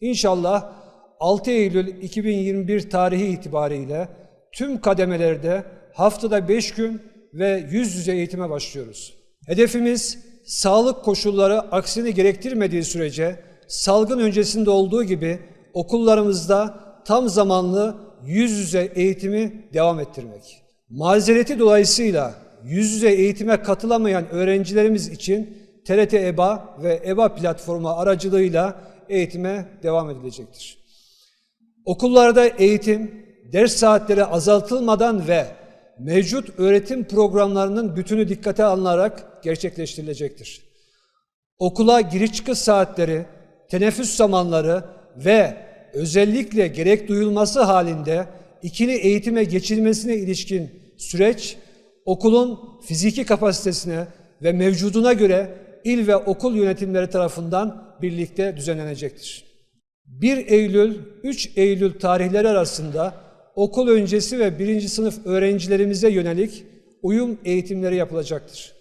İnşallah 6 Eylül 2021 tarihi itibariyle tüm kademelerde haftada 5 gün ve yüz yüze eğitime başlıyoruz. Hedefimiz sağlık koşulları aksini gerektirmediği sürece salgın öncesinde olduğu gibi okullarımızda tam zamanlı yüz yüze eğitimi devam ettirmek. Mazereti dolayısıyla yüz yüze eğitime katılamayan öğrencilerimiz için TRT EBA ve EBA platformu aracılığıyla eğitime devam edilecektir. Okullarda eğitim, ders saatleri azaltılmadan ve mevcut öğretim programlarının bütünü dikkate alınarak gerçekleştirilecektir. Okula giriş çıkış saatleri, teneffüs zamanları ve özellikle gerek duyulması halinde ikili eğitime geçilmesine ilişkin süreç okulun fiziki kapasitesine ve mevcuduna göre il ve okul yönetimleri tarafından birlikte düzenlenecektir. 1 Eylül 3 Eylül tarihleri arasında okul öncesi ve birinci sınıf öğrencilerimize yönelik uyum eğitimleri yapılacaktır.